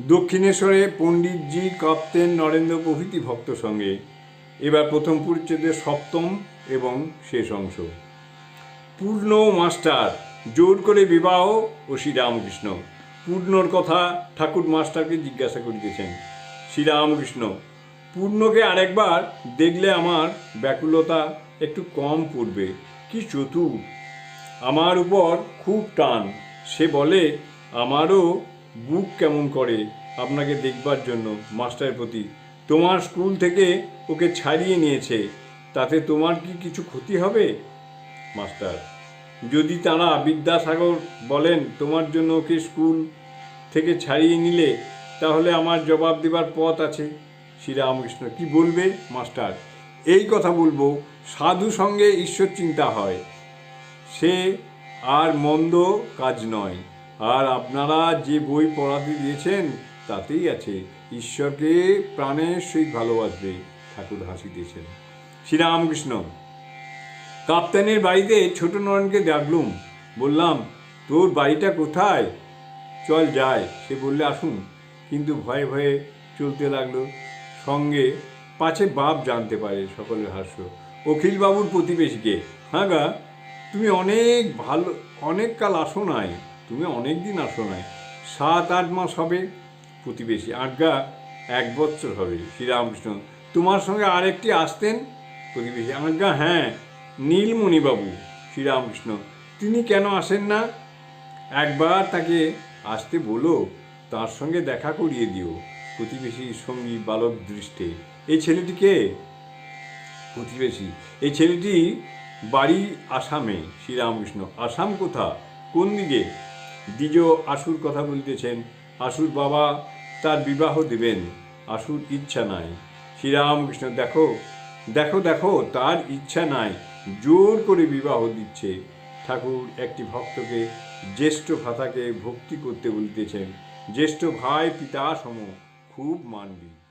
দক্ষিণেশ্বরে পণ্ডিতজি, কাপ্তেন নরেন্দ্র প্রভৃতি ভক্ত সঙ্গে। এবার প্রথম পরিচ্ছেদের সপ্তম এবং শেষ অংশ। পূর্ণ মাস্টার, জোর করে বিবাহ ও শ্রীরামকৃষ্ণ। পূর্ণর কথা ঠাকুর মাস্টারকে জিজ্ঞাসা করিতেছেন, শ্রীরামকৃষ্ণ, পূর্ণকে আরেকবার দেখলে আমার ব্যাকুলতা একটু কম পড়বে, কি চতুর? আমার উপর খুব টান, সে বলে, আমারও বুক কেমন করে আপনাকে দেখবার জন্য মাস্টারের প্রতি? তোমার স্কুল থেকে ওকে ছাড়িয়ে নিয়েছে, তাতে তোমার কি কিছু ক্ষতি হবে? মাস্টার, যদি তারা বিদ্যাসাগর বলেন তোমার জন্য ওকে স্কুল থেকে ছাড়িয়ে নিলে, তাহলে আমার জবাব দেবার পথ আছে। শ্রীরামকৃষ্ণ, কি বলবে মাস্টার? এই কথা বলব, সাধু সঙ্গে ঈশ্বর চিন্তা হয়। সে আর মন্দ কাজ নয়। আর আপনারা যে বই পড়াতে দিয়েছেন, তাতেই আছে, ঈশ্বরকে প্রাণের সহিত ভালোবাসবে, ঠাকুর হাসিতেছেন শ্রীরামকৃষ্ণ, কাপ্তানের বাড়িতে ছোট নয়নকে ডাকলুম বললাম, তোর বাড়িটা কোথায়? চল যায় সে বললে, আসুন কিন্তু ভয়ে ভয়ে চলতে লাগল। সঙ্গে পাছে বাপ জানতে পারে সকলের হাস্য। অখিলবাবুর প্রতিবেশীকে হ্যাঁ গা, তুমি অনেক ভালো, অনেক কাল আসো নাই তুমি অনেক দিন আসো নাই। সাত, আট মাস হবে প্রতিবেশী। আজ্ঞা, এক বছর হবে। শ্রীরামকৃষ্ণ, তোমার সঙ্গে আরেকটি আসতেন প্রতিবেশী? আজ্ঞা হ্যাঁ নীলমণিবাবু, শ্রীরামকৃষ্ণ। তিনি কেন আসেন না? একবার তাকে আসতে বলো, তার সঙ্গে দেখা করিয়ে দিও। প্রতিবেশী সঙ্গী বালক দৃষ্টে। এই ছেলেটিকে প্রতিবেশী, এই ছেলেটি বাড়ি আসামে, শ্রীরামকৃষ্ণ। আসাম কোথা? কোন দিকে? দ্বিজ আশুর কথা বলতেছেন, আশুর বাবা তার বিবাহ দেবেন, আশুর ইচ্ছা নাই। শ্রীরামকৃষ্ণ, দেখো দেখো দেখো, তার ইচ্ছা নাই, জোর করে বিবাহ দিচ্ছে। ঠাকুর একটি ভক্তকে, জ্যেষ্ঠ ভাতাকে ভক্তি করতে বলিতেছেন, জ্যেষ্ঠ ভাই পিতা সম খুব মানবি।